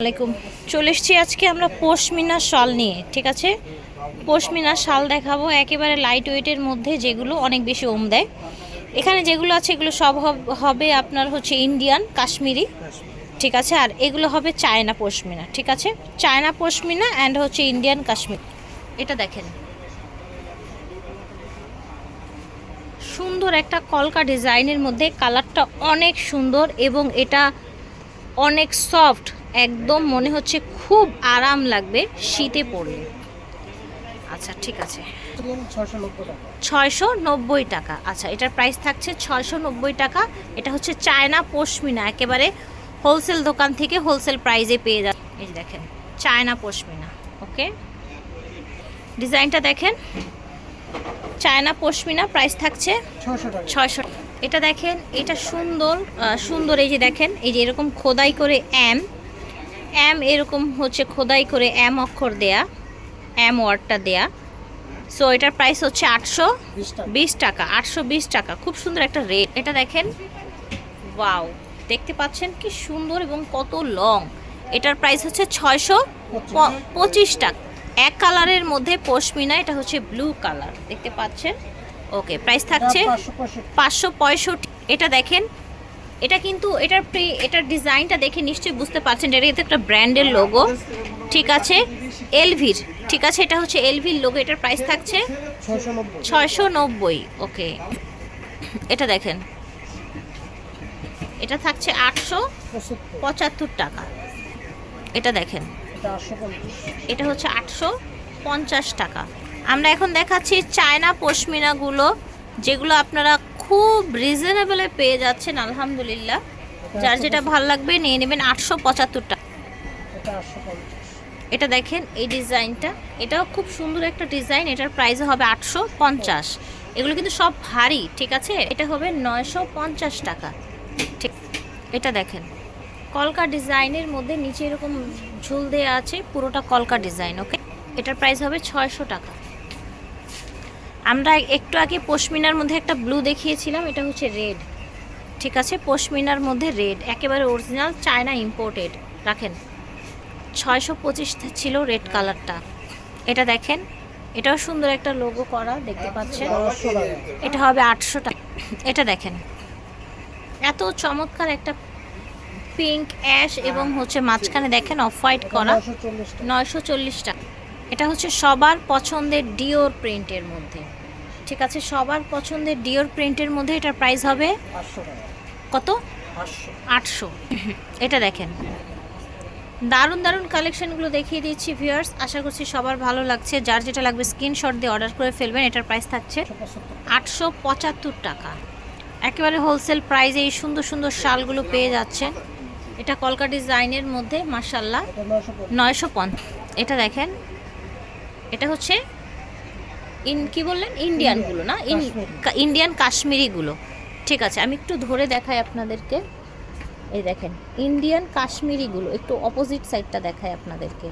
আলাইকুম। চলে এসছি আজকে আমরা পশমিনা শাল নিয়ে, ঠিক আছে? পশমিনা শাল দেখাবো। একেবারে লাইট ওয়েটের মধ্যে যেগুলো অনেক বেশি ওম দেয়। এখানে যেগুলো আছে, এগুলো সব হবে আপনার হচ্ছে ইন্ডিয়ান কাশ্মীরি ঠিক আছে? আর এগুলো হবে চায়না পশমিনা, ঠিক আছে? চায়না পশমিনা অ্যান্ড হচ্ছে ইন্ডিয়ান কাশ্মীর এটা দেখেন। সুন্দর একটা কলকা ডিজাইনের মধ্যে কালারটা অনেক সুন্দর এবং এটা অনেক সফট একদম মনে হচ্ছে খুব আরাম লাগবে শীতে পড়লে। আচ্ছা ঠিক আছে। ছয়শো নব্বই টাকা। আচ্ছা এটার প্রাইস থাকছে ছয়শো নব্বই টাকা। এটা হচ্ছে চায়না পশমিনা, একেবারে হোলসেল দোকান থেকে হোলসেল প্রাইসে পেয়ে যাবে এই যে দেখেন, চায়না পশমিনা ওকে ডিজাইনটা দেখেন। চায়না পশমিনা প্রাইস থাকছে ছয়শো এটা দেখেন, এটা সুন্দর সুন্দর, এই যে দেখেন, এই যে এরকম খোদাই করে এম এম এরকম হচ্ছে খোদাই করে এম অক্ষর দেয়া এম ওয়ার্ডটা দেয়া। সো এটার প্রাইস হচ্ছে আটশো বিশ টাকা। বিশ টাকা আটশো বিশ টাকা। খুব সুন্দর একটা রেট এটা দেখেন। ওয়াও দেখতে পাচ্ছেন কি সুন্দর এবং কত লং এটার প্রাইস হচ্ছে ছয়শো পঁচিশ। টাকা। এক কালারের মধ্যে পশমিনা এটা হচ্ছে ব্লু কালার দেখতে পাচ্ছেন? ওকে প্রাইস থাকছে পাঁচশো পঁয়ষট্টি। এটা দেখেন এটা কিন্তু এটার প্রি- এটার ডিজাইনটা দেখে নিশ্চয়ই বুঝতে পারছেন এটা কিন্তু একটা ব্র্যান্ডের লোগো ঠিক আছে? এলভির ঠিক আছে? এটা হচ্ছে এলভির লোগো এটার প্রাইস থাকছে ছয়শো নব্বই। ওকে এটা দেখেন। এটা থাকছে আটশো পঁচাত্তর টাকা। এটা দেখেন। এটা হচ্ছে আটশো পঞ্চাশ টাকা। আমরা এখন দেখাচ্ছি চায়না পশমিনাগুলো, যেগুলো আপনারা খুব রিজনেবলে পেয়ে যাচ্ছেন আলহামদুলিল্লাহ। যার যেটা ভালো লাগবে নিয়ে নেবেন আটশো পঁচাত্তর টাকা এটা এটা দেখেন এই ডিজাইনটা। এটাও খুব সুন্দর একটা ডিজাইন। এটার প্রাইস হবে আটশো পঞ্চাশ। এগুলো কিন্তু সব ভারী ঠিক আছে? এটা হবে নয়শো পঞ্চাশ টাকা। ঠিক। এটা দেখেন। কলকা ডিজাইনের মধ্যে নিচে এরকম ঝুল দেওয়া আছে পুরোটা কলকা ডিজাইন ওকে? এটার প্রাইস হবে ছয়শো টাকা। আমরা একটু আগে পশমিনার মধ্যে একটা ব্লু দেখিয়েছিলাম এটা হচ্ছে রেড ঠিক আছে? পশমিনার মধ্যে রেড একেবারে অরিজিনাল চায়না ইম্পোর্টেড রাখেন। ছয়শো পঁচিশ ছিল রেড কালারটা এটা দেখেন এটাও সুন্দর একটা লোগো করা দেখতে পাচ্ছেন? পাঁচশো এটা হবে আটশো টাকা। এটা দেখেন। এত চমৎকার একটা পিঙ্ক অ্যাশ এবং হচ্ছে মাঝখানে দেখেন অফ হোয়াইট করা নয়শো চল্লিশ টাকা। এটা হচ্ছে সবার পছন্দের ডিওর প্রিন্টের মধ্যে। ঠিক আছে? সবার পছন্দের ডিওর প্রিন্টের মধ্যে এটার প্রাইস হবে কত? আটশো। এটা দেখেন। দারুণ দারুণ কালেকশনগুলো দেখিয়ে দিচ্ছি ভিউয়ার্স আশা করছি সবার ভালো লাগছে। যার যেটা লাগবে স্ক্রিনশট দিয়ে অর্ডার করে ফেলবেন এটার প্রাইস থাকছে আটশো পঁচাত্তর টাকা। একেবারে হোলসেল প্রাইসে এই সুন্দর সুন্দর শালগুলো পেয়ে যাচ্ছেন। এটা কলকা ডিজাইনের মধ্যে মার্শাল্লাহ নয়শো পঞ্চাশ। এটা দেখেন এটা হচ্ছে ইন কি বললেন? ইন্ডিয়ানগুলো না? ইন্ডিয়ান কাশ্মীরিগুলো ঠিক আছে আমি একটু ধরে দেখাই আপনাদেরকে। এই দেখেন ইন্ডিয়ান কাশ্মীরিগুলো একটু অপোজিট সাইডটা দেখায় আপনাদেরকে।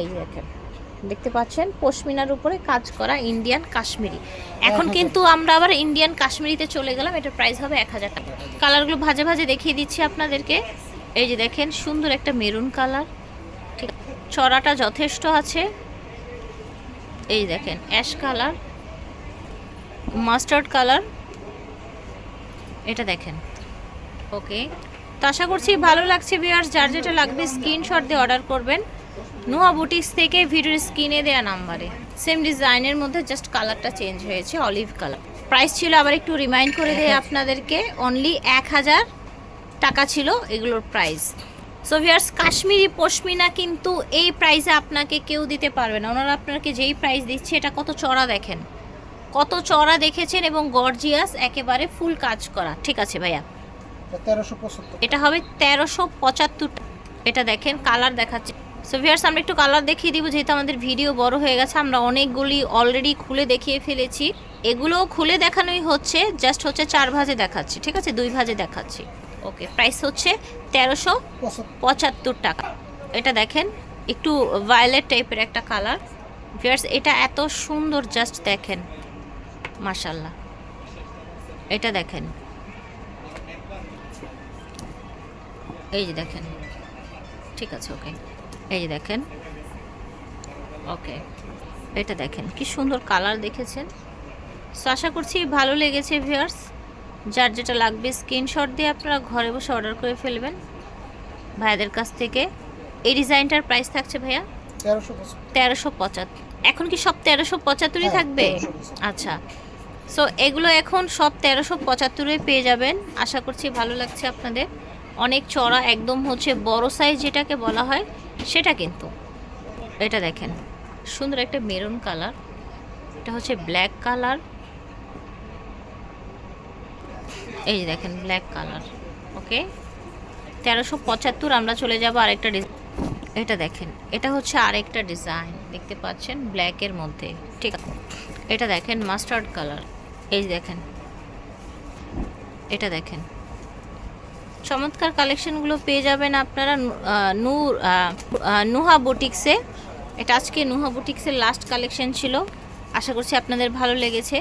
এই দেখেন দেখতে পাচ্ছেন? পশমিনার উপরে কাজ করা ইন্ডিয়ান কাশ্মীরি এখন কিন্তু আমরা আবার ইন্ডিয়ান কাশ্মীরিতে চলে গেলাম এটার প্রাইস হবে এক হাজার টাকা। কালারগুলো ভাজে ভাজে দেখিয়ে দিচ্ছি আপনাদেরকে। এই যে দেখেন সুন্দর একটা মেরুন কালার ঠিক চড়াটা যথেষ্ট আছে। এই দেখেন অ্যাশ কালার মাস্টার্ড কালার এটা দেখেন। ওকে তো আশা করছি ভালো লাগছে ভিউয়ার্স যার যেটা লাগবে স্ক্রিনশট দিয়ে অর্ডার করবেন। নোয়া বুটিক্স থেকে ভিডিওর স্ক্রিনে দেওয়া নাম্বারে সেম ডিজাইনের মধ্যে জাস্ট কালারটা চেঞ্জ হয়েছে অলিভ কালার প্রাইস ছিল আবার একটু রিমাইন্ড করে দেয় আপনাদেরকে অনলি এক হাজার টাকা ছিল এগুলোর প্রাইস সো ভিয়ার্স কাশ্মীরি পশমিনা কিন্তু এই প্রাইসে আপনাকে কেউ দিতে পারবে না। ওনারা আপনাকে যেই প্রাইস দিচ্ছে এটা কত চড়া দেখেন? কত চড়া দেখেছেন এবং গর্জিয়াস একেবারে ফুল কাজ করা। ঠিক আছে ভাইয়া? এটা হবে তেরোশো পঁচাত্তর। এটা দেখেন কালার দেখাচ্ছে। সো ভিয়ার্স আমরা একটু কালার দেখিয়ে দিব যেহেতু আমাদের ভিডিও বড় হয়ে গেছে আমরা অনেকগুলি অলরেডি খুলে দেখিয়ে ফেলেছি। এগুলোও খুলে দেখানোই হচ্ছে জাস্ট হচ্ছে চার ভাজে দেখাচ্ছি। ঠিক আছে? দুই ভাজে দেখাচ্ছি। ওকে প্রাইস হচ্ছে তেরোশো পঁচাত্তর টাকা। এটা দেখেন, একটু ভায়োলেট টাইপের একটা কালার ভিয়ার্স এটা এত সুন্দর জাস্ট দেখেন মাশাল্লাহ এটা দেখেন। এই যে দেখেন, ঠিক আছে ওকে এই যে দেখেন ওকে এটা দেখেন, কি সুন্দর কালার দেখেছেন। সো আশা করছি ভালো লেগেছে ভিউয়ার্স যার যেটা লাগবে স্ক্রিনশট দিয়ে আপনারা ঘরে বসে অর্ডার করে ফেলবেন। ভাইয়াদের কাছ থেকে। এই ডিজাইনটার প্রাইস থাকছে ভাইয়া? তেরোশো পঁচাত্তর। এখন কি সব তেরোশো পঁচাত্তরই হ্যাঁ, থাকবে? আচ্ছা। সো এগুলো এখন সব তেরোশো পঁচাত্তরে পেয়ে যাবেন। আশা করছি ভালো লাগছে আপনাদের। অনেক চড়া একদম হচ্ছে বড় সাইজ যেটাকে বলা হয় সেটা কিন্তু। এটা দেখেন সুন্দর একটা মেরুন কালার এটা হচ্ছে ব্ল্যাক কালার এই দেখেন ব্ল্যাক কালার ওকে তেরোশো পঁচাত্তর আমরা চলে যাব আরেকটা এটা দেখেন, এটা হচ্ছে আরেকটা ডিজাইন দেখতে পাচ্ছেন ব্ল্যাকের মধ্যে, ঠিক আছে? এটা দেখেন মাস্টার্ড কালার এই দেখেন, এটা দেখেন। চমৎকার কালেকশনগুলো পেয়ে যাবেন আপনারা নূর নুহা বুটিক্সে এটা আজকে নুহা বুটিক্সের লাস্ট কালেকশন ছিল। আশা করছি আপনাদের ভালো লেগেছে।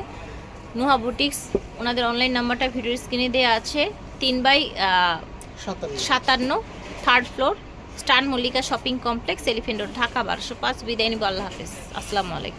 নুহা বুটিক্স ওনাদের অনলাইন নাম্বারটা ভিডিওর স্ক্রিনে দেওয়া আছে। তিন বাই সাতান্ন। Third floor star Mallika shopping complex elephant road Dhaka বারোশো পাঁচ। বিদায় নিব আল্লাহ হাফিজ। আসসালামু আলাইকুম।